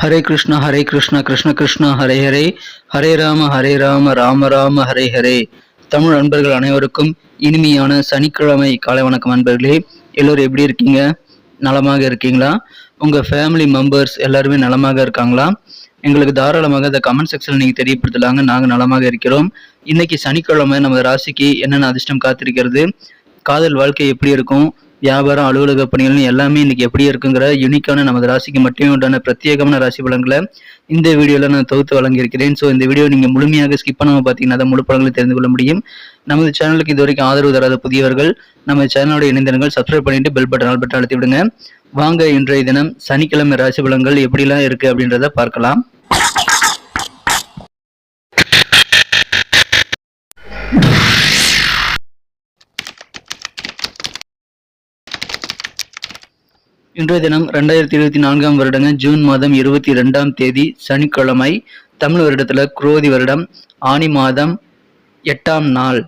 ஹரே கிருஷ்ணா ஹரே கிருஷ்ணா கிருஷ்ண கிருஷ்ணா ஹரே ஹரே. ஹரே ராம ஹரே ராம ராம ராம ஹரே ஹரே. தமிழ் நண்பர்கள் அனைவருக்கும் இனிமையான சனிக்கிழமை காலை வணக்கம் அன்பர்களே. எல்லோரும் எப்படி இருக்கீங்க? நலமாக இருக்கீங்களா? உங்கள் ஃபேமிலி மெம்பர்ஸ் எல்லாருமே நலமாக இருக்காங்களா? எங்களுக்கு தாராளமாக இந்த கமெண்ட் செக்ஷனில் நீங்கள் தெரியப்படுத்தலாங்க. நாங்கள் நலமாக இருக்கிறோம். இன்னைக்கு சனிக்கிழமை நம்ம ராசிக்கு என்னென்ன அதிர்ஷ்டம் காத்திருக்கிறது? காதல் வாழ்க்கை எப்படி இருக்கும்? வியாபாரம் அலுவலக பணிகள் எல்லாமே இன்னைக்கு எப்படி இருக்குங்கிற யூனிக்கான நமது ராசிக்கு மட்டுமே உண்டான பிரத்யேகமான ராசி பலன்களை இந்த வீடியோவில் நான் தொகுத்து வழங்கியிருக்கிறேன். ஸோ இந்த வீடியோ நீங்கள் முழுமையாக ஸ்கிப் பண்ணாமல் பார்த்தீங்கன்னா தான் முழு படங்களை தெரிந்து கொள்ள முடியும். நமது சேனலுக்கு இது வரைக்கும் ஆதரவு தராத புதியவர்கள் நம்ம சேனலோட இணைந்திருங்கள் சப்ஸ்கிரைப் பண்ணிட்டு பெல் பட்டன் ஆல் பட்டன் அழுத்தி விடுங்க. வாங்க இன்றைய தினம் சனிக்கிழமை ராசி பலன்கள் எப்படிலாம் இருக்குது அப்படின்றத பார்க்கலாம். இன்றைய தினம் ரெண்டாயிரத்தி இருபத்தி நான்காம் வருடங்க ஜூன் மாதம் இருபத்தி ரெண்டாம் தேதி சனிக்கிழமை தமிழ் வருடத்துல குரோதி வருடம் ஆனி மாதம் எட்டாம் நாள்.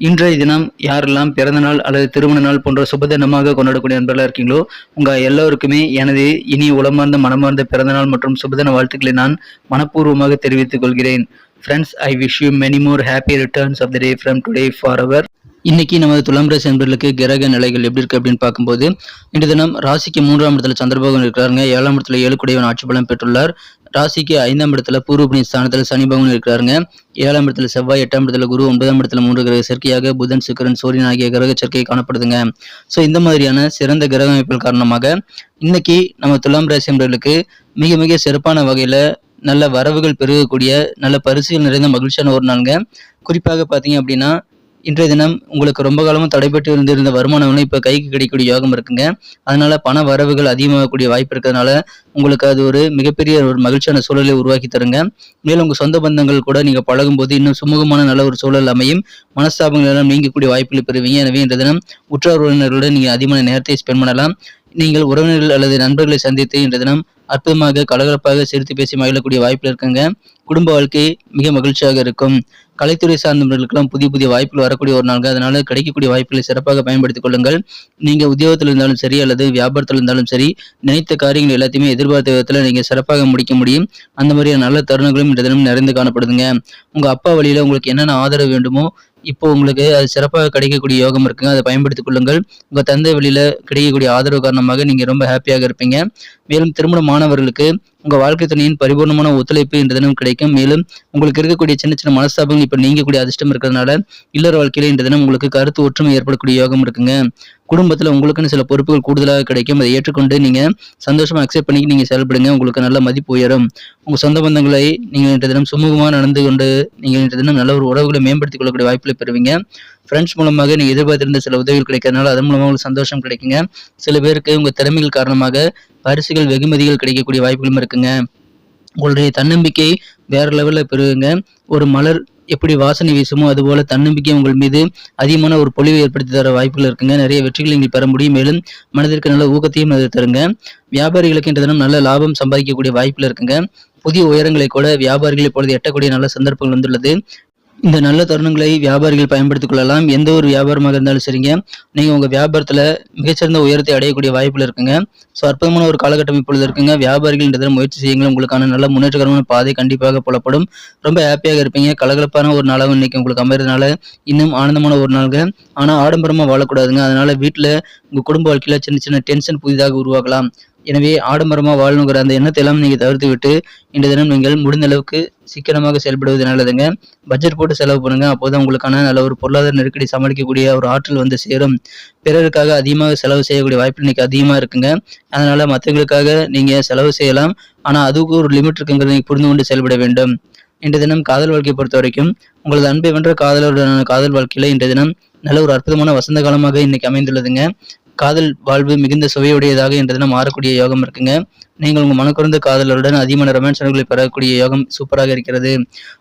இன்றைய தினம் யாரெல்லாம் பிறந்த நாள் அல்லது திருமண நாள் போன்ற சுபதினமாக கொண்டாடக்கூடிய நண்பர்களாக இருக்கீங்களோ உங்கள் எல்லோருக்குமே எனது இனி உளமார்ந்த மனமார்ந்த பிறந்த நாள் மற்றும் சுபதின வாழ்த்துக்களை நான் மனப்பூர்வமாக தெரிவித்துக் கொள்கிறேன். Friends I wish you many more happy returns of the day from today for our இன்னைக்கு நமது துலாம் ராசி நண்பர்களுக்கு கிரக நிலைகள் எப்படி இருக்கு அப்படின்னு பார்க்கும்போது இன்று தினம் ராசிக்கு மூன்றாம் இடத்துல சந்திரபகவன் இருக்கிறாருங்க. ஏழாம் இடத்துல ஏழு குடையவன் ஆட்சி பலம் பெற்றுள்ளார். ராசிக்கு ஐந்தாம் இடத்துல பூர்வபுணி ஸ்தானத்தில் சனி பகவான் இருக்கிறாருங்க. ஏழாம் இடத்துல செவ்வாய் எட்டாம் இடத்துல குரு ஒன்பதாம் இடத்துல மூன்று கிரக சேர்க்கையாக புதன் சுக்கரன் சூரியன் ஆகிய கிரக சேர்க்கை காணப்படுதுங்க. ஸோ இந்த மாதிரியான சிறந்த கிரக அமைப்புகள் காரணமாக இன்னைக்கு நம்ம துலாம் ராசி நண்பர்களுக்கு மிக மிக சிறப்பான வகையில் நல்ல வரவுகள் பெருகக்கூடிய நல்ல பரிசுகள் நிறைந்த மகிழ்ச்சியான ஒரு நாளுங்க. குறிப்பாக பார்த்தீங்க அப்படின்னா இன்றைய தினம் உங்களுக்கு ரொம்ப காலமும் தடைபட்டு இருந்திருந்த வருமானம்லாம் இப்போ கைக்கு கிடைக்கக்கூடிய யோகம் இருக்குங்க. அதனால பண வரவுகள் அதிகமாகக்கூடிய வாய்ப்பு இருக்கிறதுனால உங்களுக்கு அது ஒரு மிகப்பெரிய ஒரு மகிழ்ச்சியான சூழலை உருவாக்கி தருங்க. மேலும் உங்கள் சொந்த பந்தங்கள் கூட நீங்கள் பழகும்போது இன்னும் சுமூகமான நல்ல ஒரு சூழல் அமையும். மனஸ்தாபங்கள் எல்லாம் நீங்கக்கூடிய வாய்ப்புகளை பெறுவீங்க. எனவே இன்றைய தினம் உற்றார் உறவினர்களுடன் நீங்கள் அதிகமான நேரத்தை ஸ்பெண்ட் பண்ணலாம். நீங்கள் உறவினர்கள் அல்லது நண்பர்களை சந்தித்து இன்றைய தினம் அற்புதமாக கலகலப்பாக சிரித்து பேசி மகிழக்கூடிய வாய்ப்பில் இருக்குங்க. குடும்ப வாழ்க்கை மிக மகிழ்ச்சியாக இருக்கும். கலைத்துறை சார்ந்தவர்களுக்கெல்லாம் புதிய புதிய வாய்ப்புகள் வரக்கூடிய ஒரு நாள்கள் அதனால கிடைக்கக்கூடிய வாய்ப்புகளை சிறப்பாக பயன்படுத்திக் கொள்ளுங்கள். நீங்க உத்தியோகத்தில் இருந்தாலும் சரி அல்லது வியாபாரத்தில் இருந்தாலும் சரி நினைத்த காரியங்கள் எல்லாத்தையுமே எதிர்பார்த்த விதத்தில் நீங்க சிறப்பாக முடிக்க முடியும். அந்த மாதிரியான நல்ல தருணங்களும் இந்த தினம் நிறைந்து காணப்படுதுங்க. உங்க அப்பா வழியில உங்களுக்கு என்னென்ன ஆதரவு வேண்டுமோ இப்போ உங்களுக்கு அது சிறப்பாக கிடைக்கக்கூடிய யோகம் இருக்குங்க. அதை பயன்படுத்திக் கொள்ளுங்கள். உங்கள் தந்தை வழியில் கிடைக்கக்கூடிய ஆதரவு காரணமாக நீங்கள் ரொம்ப ஹாப்பியாக இருப்பீங்க. மேலும் திருமண மாணவர்களுக்கு உங்க வாழ்க்கை துணையின் பரிபூர்ணமான ஒத்துழைப்பு இன்று தினம் கிடைக்கும். மேலும் உங்களுக்கு இருக்கக்கூடிய சின்ன சின்ன மனஸ்தாபங்கள் இப்ப நீங்கக்கூடிய அதிர்ஷ்டம் இருக்கிறதுனால இல்லற வாழ்க்கையில இன்று தினம் உங்களுக்கு கருத்து ஒற்றுமை ஏற்படக்கூடிய யோகம் இருக்குங்க. குடும்பத்துல உங்களுக்குன்னு சில பொறுப்புகள் கூடுதலாக கிடைக்கும். அதை ஏற்றுக்கொண்டு நீங்க சந்தோஷமா அக்செப்ட் பண்ணி நீங்க செயல்படுங்க. உங்களுக்கு நல்ல மதிப்பு உயரும். உங்க சொந்த பந்தங்களை நீங்க இன்றைய தினம் சுமூகமாக நடந்து கொண்டு நீங்க இன்றைய தினம் நல்ல ஒரு உறவுகளை மேம்படுத்திக் கொள்ளக்கூடிய வாய்ப்புகளை பெறுவீங்க. ஃப்ரெண்ட்ஸ் மூலமாக நீங்கள் எதிர்பார்த்திருந்த சில உதவிகள் கிடைக்கிறதுனால அதன் மூலமாக உங்களுக்கு சந்தோஷம் கிடைக்குங்க. சில பேருக்கு உங்க திறமைகள் காரணமாக பரிசுகள் வெகுமதிகள் கிடைக்கக்கூடிய வாய்ப்புகளும் இருக்குங்க. உங்களுடைய தன்னம்பிக்கை வேற லெவலில் பெருகுங்க. ஒரு மலர் எப்படி வாசனை வீசுமோ அதுபோல தன்னம்பிக்கை உங்கள் மீது அதிகமான ஒரு பொழிவை ஏற்படுத்தி தர வாய்ப்புகள் இருக்குங்க. நிறைய வெற்றிகளை நீங்கள் பெற முடியும். மேலும் மனதிற்கு நல்ல ஊக்கத்தையும் அது தருங்க. வியாபாரிகளுக்கு இன்ற தினம் நல்ல லாபம் சம்பாதிக்கக்கூடிய வாய்ப்புகள் இருக்குங்க. புதிய உயரங்களை கூட வியாபாரிகளை இப்பொழுது எட்டக்கூடிய நல்ல சந்தர்ப்பங்கள் வந்துள்ளது. இந்த நல்ல தருணங்களை வியாபாரிகள் பயன்படுத்திக் கொள்ளலாம். எந்த ஒரு வியாபாரமாக இருந்தாலும் சரிங்க. நீங்க உங்க வியாபாரத்துல மிகச்சிறந்த உயரத்தை அடையக்கூடிய வாய்ப்பில் இருக்குங்க. ஸோ அற்புதமான ஒரு காலகட்டம் இப்பொழுது இருக்குங்க. வியாபாரிகள் இந்த முயற்சி செய்யுங்கள். உங்களுக்கான நல்ல முன்னேற்றகரமான பாதை கண்டிப்பாக புலப்படும். ரொம்ப ஹாப்பியாக இருப்பீங்க. கலகலப்பான ஒரு நாளாக இன்னைக்கு உங்களுக்கு அமைறதுனால இன்னும் ஆனந்தமான ஒரு நாளுங்க. ஆனால் ஆடம்பரமாக வாழக்கூடாதுங்க. அதனால வீட்டில் உங்கள் குடும்ப வாழ்க்கையில் சின்ன சின்ன டென்ஷன் புதிதாக உருவாகலாம். எனவே ஆடம்பரமாக வாழணுங்கிற அந்த எண்ணத்தை எல்லாம் நீங்கள் தவிர்த்து விட்டு இன்றைய தினம் நீங்கள் முடிந்த அளவுக்கு சிக்கனமாக செயல்படுவது நல்லதுங்க. பட்ஜெட் போட்டு செலவு பண்ணுங்க. அப்போதான் உங்களுக்கான நல்ல ஒரு பொருளாதார நெருக்கடி சமாளிக்கக்கூடிய ஒரு ஆற்றல் வந்து சேரும். பிறருக்காக அதிகமாக செலவு செய்யக்கூடிய வாய்ப்பு இன்னைக்கு அதிகமாக இருக்குங்க. அதனால மற்றவங்களுக்காக நீங்கள் செலவு செய்யலாம். ஆனால் அதுக்கு ஒரு லிமிட் இருக்குங்கிறத நீங்கள் புரிந்து கொண்டு செயல்பட வேண்டும். இன்றைய தினம் காதல் வாழ்க்கையை பொறுத்த வரைக்கும் உங்களது அன்பை வென்ற காதலருடனான காதல் வாழ்க்கையில் இன்றைய தினம் நல்ல ஒரு அற்புதமான வசந்த காலமாக இன்னைக்கு அமைந்துள்ளதுங்க. காதல் வாழ்வு மிகுந்த சுவையுடையதாக என்ற தினம் மாறக்கூடிய யோகம் இருக்குங்க. நீங்கள் உங்கள் மனக்குறந்த காதலருடன் அதிகமான ரொமான்ஸ் உணர்வுகளை பெறக்கூடிய யோகம் சூப்பராக இருக்கிறது.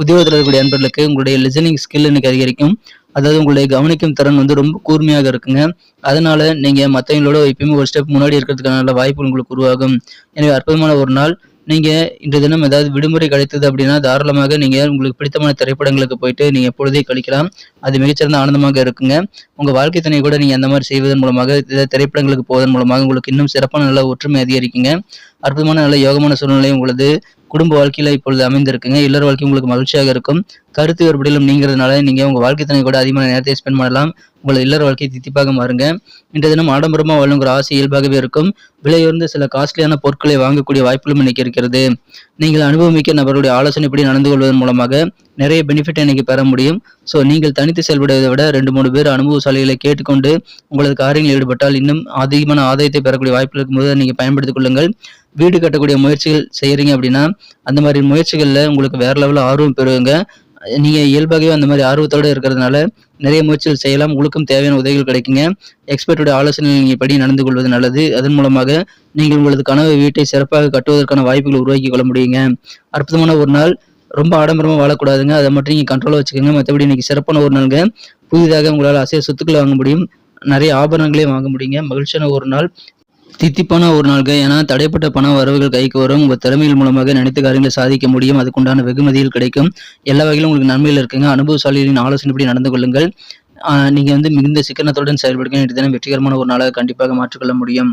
உத்தியோகத்தில் இருக்கக்கூடிய அன்பர்களுக்கு உங்களுடைய லிசனிங் ஸ்கில் இன்னைக்கு அதிகரிக்கும். அதாவது உங்களுடைய கவனிக்கும் திறன் வந்து ரொம்ப கூர்மையாக இருக்குங்க. அதனால நீங்கள் மற்றவங்களோட எப்பயுமே ஒரு ஸ்டெப் முன்னாடி இருக்கிறதுக்கான நல்ல வாய்ப்பு உங்களுக்கு உருவாகும். எனவே அற்புதமான ஒரு நாள். நீங்க இன்று தினம் ஏதாவது விடுமுறை கிடைத்தது அப்படின்னா தாராளமாக நீங்க உங்களுக்கு பிடித்தமான திரைப்படங்களுக்கு போயிட்டு நீங்க எப்பொழுதே கழிக்கலாம். அது மிகச்சிறந்த ஆனந்தமாக இருக்குங்க. உங்க வாழ்க்கை துணை கூட நீங்க அந்த மாதிரி செய்வதன் மூலமாக திரைப்படங்களுக்கு போவதன் மூலமாக உங்களுக்கு இன்னும் சிறப்பான நல்ல ஒற்றுமை அதிகரிக்குங்க. அற்புதமான நல்ல யோகமான சூழ்நிலை உங்களது குடும்ப வாழ்க்கையில இப்பொழுது அமைந்திருக்குங்க. இல்லற வாழ்க்கை உங்களுக்கு மகிழ்ச்சியாக இருக்கும். கருத்து வேறுபடிலும் நீங்கிறதுனால நீங்க உங்க வாழ்க்கை தனி கூட அதிகமான நேரத்தை ஸ்பெண்ட் பண்ணலாம். உங்களது இல்லற வாழ்க்கையை தித்திப்பாக மாறுங்க. இன்றைய தினம் ஆடம்பரமா வாழுங்கிற ஆசை இயல்பாகவே இருக்கும். விலையுயர்ந்த சில காஸ்ட்லியான பொருட்களை வாங்கக்கூடிய வாய்ப்புகளும் இன்னைக்கு இருக்கிறது. நீங்கள் அனுபவமிக்க நபருடைய ஆலோசனைப்படி நடந்து கொள்வதன் மூலமாக நிறைய பெனிஃபிட் இன்னைக்கு பெற முடியும். ஸோ நீங்கள் தனித்து செயல்படுவதை விட ரெண்டு மூணு பேர் அனுபவசாலிகளை கேட்டுக்கொண்டு உங்களது காரியங்களில் ஈடுபட்டால் இன்னும் அதிகமான ஆதாயத்தை பெறக்கூடிய வாய்ப்பு இருக்கும்போது நீங்கள் பயன்படுத்திக் கொள்ளுங்கள். வீடு கட்டக்கூடிய முயற்சிகள் செய்கிறீங்க அப்படின்னா அந்த மாதிரி முயற்சிகளில் உங்களுக்கு வேற லெவலில் ஆர்வம் பெறுவீங்க. நீங்கள் இயல்பாகவே அந்த மாதிரி ஆர்வத்தோடு இருக்கிறதுனால நிறைய முயற்சிகள் செய்யலாம். உங்களுக்கும் தேவையான உதவிகள் கிடைக்குங்க. எக்ஸ்பர்ட்டுடைய ஆலோசனை நீங்கள் படி நடந்து கொள்வது நல்லது. அதன் மூலமாக நீங்கள் உங்களது கனவு வீட்டை சிறப்பாக கட்டுவதற்கான வாய்ப்புகளை உருவாக்கி கொள்ள முடியுங்க. அற்புதமான ஒரு நாள். ரொம்ப ஆடம்பரமாக வாழக்கூடாதுங்க. அதை மட்டும் நீங்கள் கண்ட்ரோலாக வச்சுக்கோங்க. மற்றபடி இன்னைக்கு சிறப்பான ஒரு நாளுங்க. புதிதாக உங்களால் அசைய சொத்துக்களை வாங்க முடியும். நிறைய ஆபரணங்களையும் வாங்க முடியுங்க. மகிழ்ச்சியான ஒரு நாள். தித்திப்பான ஒரு நாள்க ஏன்னா தடைப்பட்ட பண வரவுகள் கைக்கு வரும். உங்கள் திறமைகள் மூலமாக நினைத்த காரியங்களை சாதிக்க முடியும். அதுக்குண்டான வெகுமதிகள் கிடைக்கும். எல்லா வகையிலும் உங்களுக்கு நன்மைகள் இருக்குங்க. அனுபவசாலிகளின் ஆலோசனைப்படி நடந்து கொள்ளுங்கள். நீங்கள் வந்து மிகுந்த சிக்கனத்துடன் செயல்படுங்க இன்றைய தினம் வெற்றிகரமான ஒரு நாளாக கண்டிப்பாக மாற்றிக்கொள்ள முடியும்.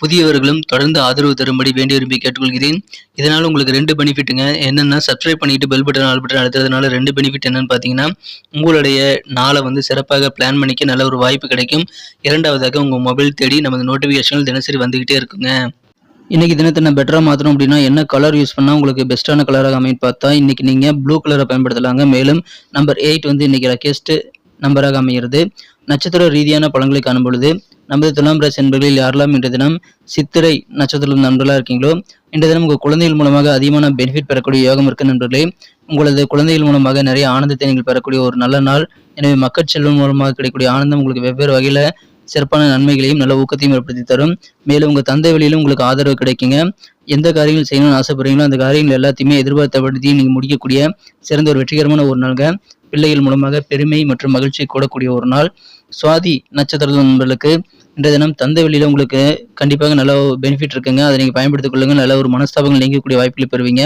புதியவர்களும் தொடர்ந்து ஆதரவு தரும்படி வேண்டி விரும்பி கேட்டுக்கொள்கிறேன். இதனால் உங்களுக்கு ரெண்டு பெனிஃபிட்டுங்க என்னென்னா சப்ஸ்கிரைப் பண்ணிட்டு பெல் பட்டன் ஆல் பட்டன் அழுத்துறதுனால ரெண்டு பெனிஃபிட் என்னன்னு பார்த்தீங்கன்னா உங்களுடைய நாளை வந்து சிறப்பாக பிளான் பண்ணிக்க நல்ல ஒரு வாய்ப்பு கிடைக்கும். இரண்டாவதாக உங்கள் மொபைல் தேடி நமது நோட்டிஃபிகேஷன்கள் தினசரி வந்துக்கிட்டே இருக்குங்க. இன்றைக்கி தினத்தை நான் பெட்டராக மாற்றணும் அப்படின்னா என்ன கலர் யூஸ் பண்ணால் உங்களுக்கு பெஸ்ட்டான கலராக அமைன்னு பார்த்தா இன்றைக்கி நீங்கள் ப்ளூ கலரை பயன்படுத்தலாங்க. மேலும் நம்பர் எயிட் வந்து இன்றைக்கி ரெக்கெஸ்ட்டு நம்பராக அமைகிறது நட்சத்திர ரீதியான பழங்களை காணும் பொழுது நமது துலாம் ராசி என்பர்களில் யாரெல்லாம் இன்றைய தினம் சித்திரை நட்சத்திரம் நண்பர்களாக இருக்கீங்களோ இன்றைய தினம் உங்கள் குழந்தைகள் மூலமாக அதிகமான பெனிஃபிட் பெறக்கூடிய யோகம் இருக்கு நண்பர்களே. உங்களது குழந்தைகள் மூலமாக நிறைய ஆனந்தத்தை நீங்கள் பெறக்கூடிய ஒரு நல்ல நாள். எனவே மக்கள் செல்வம் மூலமாக கிடைக்கக்கூடிய ஆனந்தம் உங்களுக்கு வெவ்வேறு வகையில் சிறப்பான நன்மைகளையும் நல்ல ஊக்கத்தையும் ஏற்படுத்தி தரும். மேலும் உங்கள் தந்தை வழியிலும் உங்களுக்கு ஆதரவு கிடைக்குங்க. எந்த காரியங்கள் செய்யணும்னு ஆசைப்படுறீங்களோ அந்த காரியங்கள் எல்லாத்தையுமே எதிர்பார்த்தபடி நீங்கள் முடிக்கக்கூடிய சிறந்த ஒரு வெற்றிகரமான ஒரு நாள்ங்க. பிள்ளைகள் மூலமாக பெருமை மற்றும் மகிழ்ச்சி கூடக்கூடிய ஒரு நாள். சுவாதி நட்சத்திர நண்பர்களுக்கு இன்றைய தினம் தந்தை வழியில் உங்களுக்கு கண்டிப்பாக நல்ல பெனிஃபிட் இருக்குங்க. அதை நீங்கள் பயன்படுத்திக் கொள்ளுங்க. நல்ல ஒரு மனஸ்தாபங்கள் நீங்கக்கூடிய வாய்ப்புகளை பெறுவீங்க.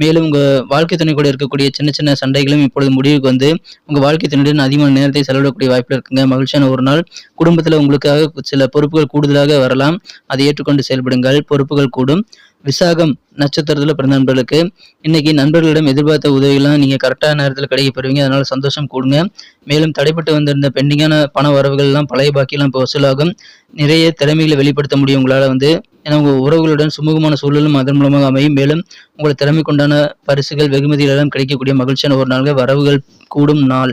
மேலும் உங்கள் வாழ்க்கை துணை கூட இருக்கக்கூடிய சின்ன சின்ன சண்டைகளும் இப்பொழுது முடிவுக்கு வந்து உங்கள் வாழ்க்கை துணையுடன் அதிகமான நேரத்தை செலவிடக்கூடிய வாய்ப்பில் இருக்குங்க. மகிழ்ச்சியான ஒரு நாள். குடும்பத்தில் உங்களுக்காக சில பொறுப்புகள் கூடுதலாக வரலாம். அதை ஏற்றுக்கொண்டு செயல்படுங்கள். பொறுப்புகள் கூடும். விசாகம் நட்சத்திரத்தில் பிறந்த நண்பர்களுக்கு இன்னைக்கு நண்பர்களிடம் எதிர்பார்த்த உதவிகள்லாம் நீங்கள் கரெக்டான நேரத்தில் கிடைக்க பெறுவீங்க. அதனால சந்தோஷம் கூடுங்க. மேலும் தடைப்பட்டு வந்திருந்த பெண்டிங்கான பண வரவுகள்லாம் பழைய பாக்கியெல்லாம் இப்போ வசூலாகும். நிறைய திறமைகளை வெளிப்படுத்த முடியும் உங்களால் வந்து. ஏன்னா உங்கள் உறவுகளுடன் சுமூகமான சூழலும் அதன் மூலமாக அமையும். மேலும் உங்கள் திறமைக்குண்டான பரிசுகள் வெகுமதிகள் எல்லாம் கிடைக்கக்கூடிய மகிழ்ச்சியான ஒரு நாள்கள் வரவுகள் கூடும் நாள்.